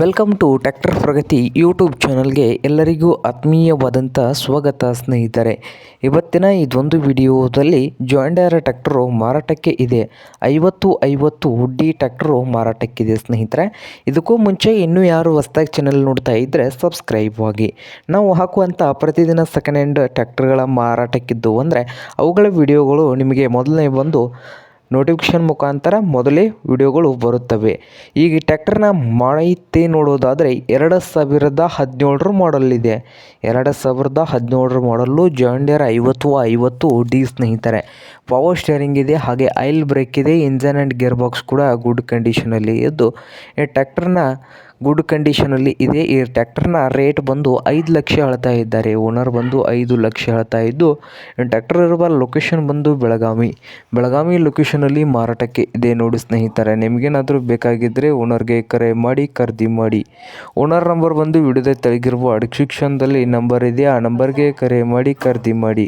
Welcome to tractor Pragati YouTube ಚಾನಲ್ಗೆ ಎಲ್ಲರಿಗೂ ಆತ್ಮೀಯವಾದಂಥ ಸ್ವಾಗತ ಸ್ನೇಹಿತರೆ. ಇವತ್ತಿನ ಇದೊಂದು ವಿಡಿಯೋದಲ್ಲಿ ಜಾಯಿಂಡರ್ ಟ್ರ್ಯಾಕ್ಟರು ಮಾರಾಟಕ್ಕೆ ಇದೆ. ಐವತ್ತು ಐವತ್ತು ಡಿ ಟ್ರ್ಯಾಕ್ಟರು ಮಾರಾಟಕ್ಕಿದೆ ಸ್ನೇಹಿತರೆ. ಇದಕ್ಕೂ ಮುಂಚೆ ಇನ್ನೂ ಯಾರು ಹೊಸ್ದಾಗಿ ಚಾನಲ್ ನೋಡ್ತಾ ಇದ್ದರೆ ಸಬ್ಸ್ಕ್ರೈಬ್ ಆಗಿ. ನಾವು ಹಾಕುವಂಥ ಪ್ರತಿದಿನ ಸೆಕೆಂಡ್ ಹ್ಯಾಂಡ್ ಟ್ರ್ಯಾಕ್ಟರ್ಗಳ ಮಾರಾಟಕ್ಕಿದ್ದವು ಅಂದರೆ ಅವುಗಳ ವಿಡಿಯೋಗಳು ನಿಮಗೆ ಮೊದಲನೇ ಬಂದು ನೋಟಿಫಿಕೇಶನ್ ಮುಖಾಂತರ ಮೊದಲೇ ವಿಡಿಯೋಗಳು ಬರುತ್ತವೆ. ಈಗ ಟ್ಯಾಕ್ಟರ್ನ ಮಾಹಿತಿ ನೋಡೋದಾದರೆ ಎರಡು ಸಾವಿರದ ಹದಿನೇಳರ ಮಾಡಲ್ ಇದೆ ಎರಡು ಸಾವಿರದ ಹದಿನೇಳರ ಮಾಡಲ್ಲು ಜಾಂಡಿಯರ್ ಐವತ್ತು ಐವತ್ತು ಡಿ ಸ್ನೇಹಿತರೆ ಪವರ್ ಸ್ಟೇರಿಂಗ್ ಇದೆ, ಹಾಗೆ ಆಯಿಲ್ ಬ್ರೇಕ್ ಇದೆ ಇಂಜನ್ ಆ್ಯಂಡ್ ಗೇರ್ ಬಾಕ್ಸ್ ಕೂಡ ಗುಡ್ ಕಂಡೀಷನಲ್ಲಿ ಇದ್ದು, ಈ ಟ್ರ್ಯಾಕ್ಟರ್ನ ಗುಡ್ ಕಂಡೀಷನಲ್ಲಿ ಇದೆ. ಈ ಟ್ಯಾಕ್ಟರ್ನ ರೇಟ್ ಬಂದು ಐದು ಲಕ್ಷ ಹೇಳ್ತಾ ಇದ್ದಾರೆ. ಓನರ್ ಬಂದು ಐದು ಲಕ್ಷ ಹೇಳ್ತಾ ಇದ್ದು ಟ್ಯಾಕ್ಟರ್ ಇರುವ ಲೊಕೇಶನ್ ಬಂದು ಬೆಳಗಾವಿ. ಬೆಳಗಾವಿ ಲೊಕೇಶನಲ್ಲಿ ಮಾರಾಟಕ್ಕೆ ಇದೆ ನೋಡಿ ಸ್ನೇಹಿತರೆ. ನಿಮಗೇನಾದರೂ ಬೇಕಾಗಿದ್ದರೆ ಓನರ್ಗೆ ಕರೆ ಮಾಡಿ, ಖರೀದಿ ಮಾಡಿ. ಓನರ್ ನಂಬರ್ ಬಂದು ವಿಡಿಯೋದ ತೆಳಗಿರುವ ಡಿಸ್ಕ್ರಿಪ್ಷನ್ದಲ್ಲಿ ನಂಬರ್ ಇದೆ. ಆ ನಂಬರ್ಗೆ ಕರೆ ಮಾಡಿ, ಖರೀದಿ ಮಾಡಿ.